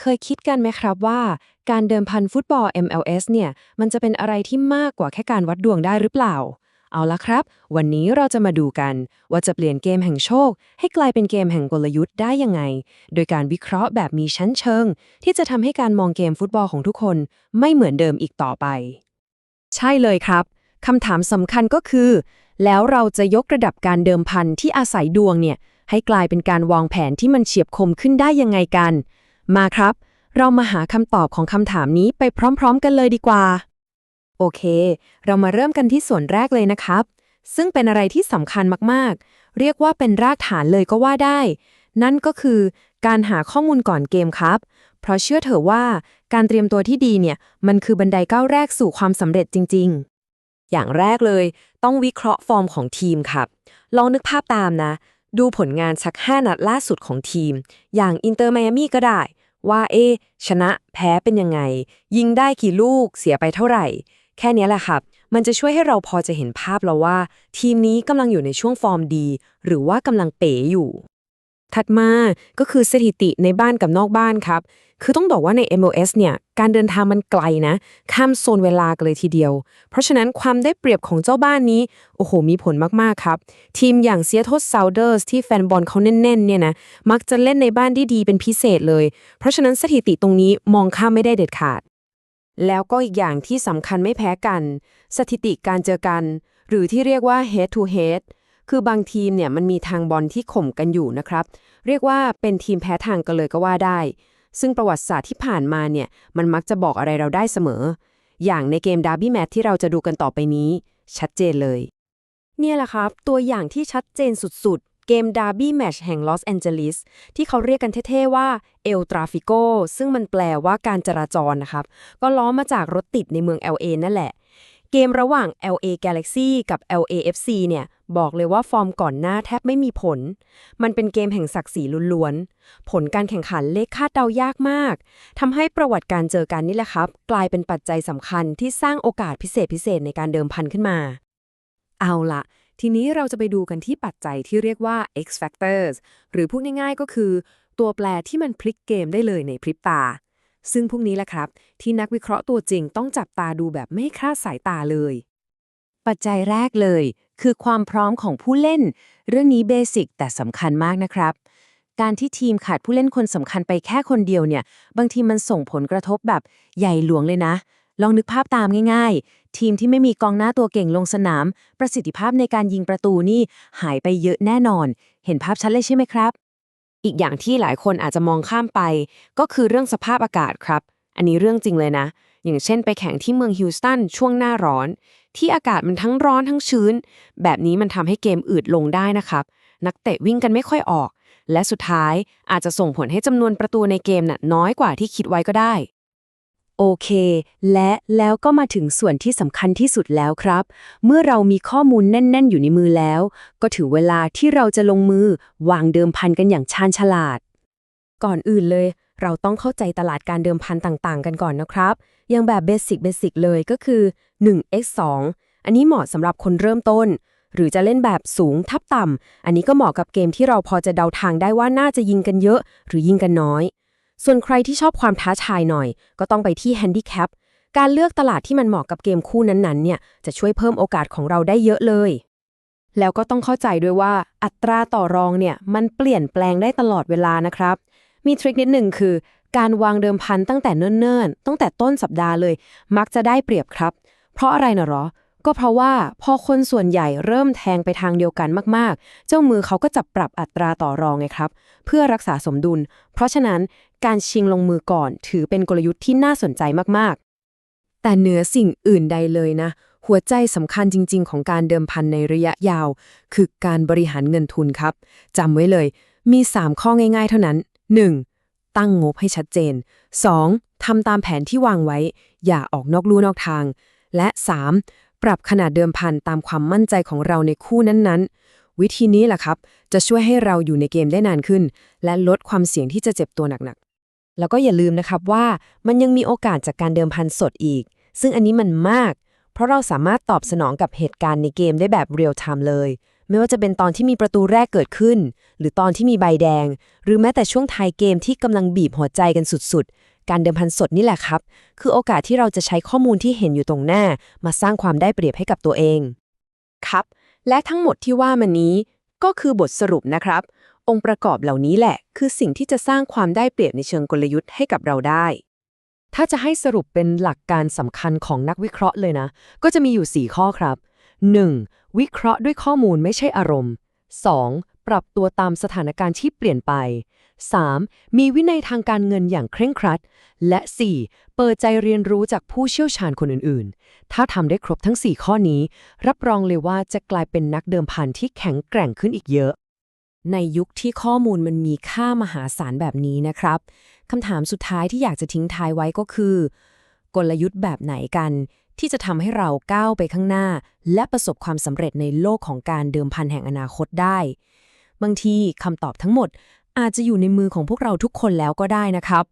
เคยคิดกันไหมครับว่าการเดิมพันฟุตบอล MLS เนี่ย มันจะเป็นอะไรที่มากกว่าแค่การวัดดวงได้หรือเปล่า เอาละครับ วันนี้เราจะมาดูกัน ว่าจะเปลี่ยนเกมแห่งโชค ให้กลายเป็นเกมแห่งกลยุทธ์ได้ยังไง โดยการวิเคราะห์แบบมีชั้นเชิง ที่จะทำให้การมองเกมฟุตบอลของทุกคน ไม่เหมือนเดิมอีกต่อไป ใช่เลยครับคำถามสำคัญก็คือ แล้วเราจะยกระดับการเดิมพันที่อาศัยดวงเนี่ยให้กลายเป็นการวางแผนที่มันเฉียบคมขึ้นได้ยังไงกัน มาครับ เรามาหาคำตอบของคำถามนี้ไปพร้อม ๆ กันเลยดีกว่า โอเค เรามาเริ่มกันที่ส่วนแรกเลยนะครับ ซึ่งเป็นอะไรที่สำคัญมากๆ เรียกว่าเป็นรากฐานเลยก็ว่าได้ นั่นก็คือการหาข้อมูลก่อนเกมครับ เพราะเชื่อเถอะว่าการเตรียมตัวที่ดีเนี่ย มันคือบันไดก้าวแรกสู่ความสำเร็จจริง ๆ อย่างแรกเลย ต้องวิเคราะห์ฟอร์มของทีมครับ ลองนึกภาพตามนะ ดูผลงานสัก 5 นัดล่าสุดของทีม อย่างอินเตอร์ไมอามี่ก็ได้ ว่าเอ๊ชนะแพ้เป็นยังไง ยิงได้กี่ลูกเสียไปเท่าไหร่ แค่นี้แหละครับ มันจะช่วยให้เราพอจะเห็นภาพแล้วว่า ทีมนี้กำลังอยู่ในช่วงฟอร์มดี หรือว่ากำลังเป๋อยู่ ถัดมาก็คือสถิติในบ้านกับนอกบ้านครับ คือต้องบอกว่าใน MLS เนี่ย การเดินทางมันไกลนะ ข้ามโซนเวลากันเลยทีเดียว เพราะฉะนั้นความได้เปรียบของเจ้าบ้านนี้ โอ้โห มีผลมาก ๆ ครับ ทีมอย่าง Seattle Sounders ที่แฟนบอลเขาแน่น ๆ เนี่ยนะ มักจะเล่นในบ้านที่ดีเป็นพิเศษเลย เพราะฉะนั้นสถิติตรงนี้มองข้ามไม่ได้เด็ดขาด แล้วก็อีกอย่างที่สำคัญไม่แพ้กัน สถิติการเจอกัน หรือที่เรียกว่า head to head คือบางทีมเนี่ยมันมีทางบอลที่ข่มกันอยู่นะครับ เรียกว่าเป็นทีมแพ้ทางกันเลยก็ว่าได้ ซึ่งประวัติศาสตร์ที่ผ่านมาเนี่ยมันมักจะบอกอะไรเราได้เสมอ อย่างในเกมดาร์บี้แมตที่เราจะดูกันต่อไปนี้ ชัดเจนเลย เนี่ยแหละครับ ตัวอย่างที่ชัดเจนสุดๆ เกมดาร์บี้แมตช์แห่งลอสแอนเจลิสที่เขาเรียกกันเท่ๆว่าเอลตราฟิโกซึ่งมันแปลว่าการจราจรนะครับก็ล้อมาจากรถติดในเมือง LA นั่นแหละ เกมระหว่าง LA Galaxy กับ LAFC เนี่ย บอกเลยว่าฟอร์มก่อนหน้าแทบไม่มีผล มันเป็นเกมแห่งศักดิ์ศรีล้วนๆ ผลการแข่งขันเลขคาดเดายากมาก ทำให้ประวัติการเจอกันนี่แหละครับ กลายเป็นปัจจัยสำคัญที่สร้างโอกาสพิเศษพิเศษในการเดิมพันขึ้นมา เอาละทีนี้เราจะไปดูกันที่ปัจจัยที่เรียกว่า X factors หรือพูดง่ายๆก็คือ ตัวแปรที่มันพลิกเกมได้เลยในพริบตา ซึ่งพวกนี้แหละครับ ที่นักวิเคราะห์ตัวจริงต้องจับตาดูแบบไม่คลาดสายตาเลย ปัจจัยแรกเลย คือความพร้อมของผู้เล่น เรื่องนี้เบสิกแต่สำคัญมากนะครับ การที่ทีมขาดผู้เล่นคนสำคัญไปแค่คนเดียวเนี่ย บางทีมันส่งผลกระทบแบบใหญ่หลวงเลยนะ ลองนึกภาพตามง่าย ๆ ทีมที่ไม่มีกองหน้าตัวเก่งลงสนาม ประสิทธิภาพในการยิงประตูนี่หายไปเยอะแน่นอน เห็นภาพชัดเลยใช่ไหมครับ อีกอย่างที่หลายคนอาจจะมองข้ามไป ก็คือเรื่องสภาพอากาศครับ อันนี้เรื่องจริงเลยนะ อย่างเช่นไปแข่งที่เมืองฮิวสตันช่วงหน้าร้อน ที่อากาศมันทั้งร้อนทั้งชื้น แบบนี้มันทำให้เกมอืดลงได้นะครับ นักเตะวิ่งกันไม่ค่อยออก และสุดท้ายอาจจะส่งผลให้จำนวนประตูในเกมน่ะน้อยกว่าที่คิดไว้ก็ได้ โอเค และแล้วก็มาถึงส่วนที่สำคัญที่สุดแล้วครับ เมื่อเรามีข้อมูลแน่น ๆ อยู่ในมือแล้ว ก็ถึงเวลาที่เราจะลงมือวางเดิมพันกันอย่างชาญฉลาด ก่อนอื่นเลย เราต้องเข้าใจตลาดการเดิมพันต่าง ๆ กันก่อนนะครับ อย่างแบบเบสิกเบสิกเลยก็คือ 1x 2อันนี้เหมาะสำหรับคนเริ่มต้น หรือจะเล่นแบบสูงทับต่ำอันนี้ก็เหมาะกับเกมที่เราพอจะเดาทางได้ว่าน่าจะยิงกันเยอะ หรือยิงกันน้อย ส่วนใครที่ชอบความท้าทายหน่อย ก็ต้องไปที่แฮนดิแคปการเลือกตลาดที่มันเหมาะกับเกมคู่นั้นๆเนี่ยจะช่วยเพิ่มโอกาสของเราได้เยอะเลย แล้วก็ต้องเข้าใจด้วยว่าอัตราต่อรองเนี่ยมันเปลี่ยนแปลงได้ตลอดเวลานะครับ มีทริคนิดหนึ่งคือ การวางเดิมพันตั้งแต่เนิ่นๆ ตั้งแต่ต้นสัปดาห์เลย มักจะได้เปรียบครับ เพราะอะไรนะหรอ ก็เพราะว่าพอคนส่วนใหญ่เริ่มแทงไปทางเดียวกันมากๆ เจ้ามือเขาก็จะปรับอัตราต่อรองไงครับ เพื่อรักษาสมดุล เพราะฉะนั้นการชิงลงมือก่อนถือเป็นกลยุทธ์ที่น่าสนใจมากๆ แต่เหนือสิ่งอื่นใดเลยนะ หัวใจสำคัญจริง ๆ ของการเดิมพันในระยะยาว คือการบริหารเงินทุนครับจำไว้เลย มี 3 ข้อง่าย ๆ เท่านั้น 1. ตั้งงบให้ชัดเจน 2. ทำตามแผนที่วางไว้ อย่าออกนอกลู่นอกทาง และ 3. ปรับขนาดเดิมพันตามความมั่นใจของเราในคู่นั้นๆ วิธีนี้แหละครับ จะช่วยให้เราอยู่ในเกมได้นานขึ้น และลดความเสี่ยงที่จะเจ็บตัวหนักๆ แล้วก็อย่าลืมนะครับว่ามันยังมีโอกาสจากการเดิมพันสดอีก ซึ่งอันนี้มันมาก เพราะเราสามารถตอบสนองกับเหตุการณ์ในเกมได้แบบเรียลไทม์เลย ไม่ว่าจะเป็นตอนที่มีประตูแรกเกิดขึ้น หรือตอนที่มีใบแดง หรือแม้แต่ช่วงท้ายเกมที่กำลังบีบหัวใจกันสุดๆ การเดิมพันสดนี่แหละครับ คือโอกาสที่เราจะใช้ข้อมูลที่เห็นอยู่ตรงหน้า มาสร้างความได้เปรียบให้กับตัวเอง ครับ และทั้งหมดที่ว่ามานี้ ก็คือบทสรุปนะครับ องค์ประกอบเหล่านี้แหละ คือสิ่งที่จะสร้างความได้เปรียบในเชิงกลยุทธ์ให้กับเราได้ ถ้าจะให้สรุปเป็นหลักการสำคัญของนักวิเคราะห์เลยนะ ก็จะมีอยู่ 4 ข้อครับ 1. วิเคราะห์ด้วยข้อมูลไม่ใช่อารมณ์ 2. ปรับตัวตามสถานการณ์ที่เปลี่ยนไป 3. มีวินัยทางการเงินอย่างเคร่งครัด และ 4. เปิดใจเรียนรู้จากผู้เชี่ยวชาญคนอื่นๆ ถ้าทำได้ครบทั้ง 4 ข้อนี้ รับรองเลยว่าจะกลายเป็นนักเดิมพันที่แข็งแกร่งขึ้นอีกเยอะ ในยุคที่ข้อมูลมันมีค่ามหาศาลแบบนี้นะครับคำถามสุดท้ายที่อยากจะทิ้งท้ายไว้ก็คือ กลยุทธ์แบบไหนกัน ที่จะทำให้เราก้าวไปข้างหน้า และประสบความสำเร็จในโลกของการเดิมพันแห่งอนาคตได้บางทีคำตอบทั้งหมด อาจจะอยู่ในมือของพวกเราทุกคนแล้วก็ได้นะครับ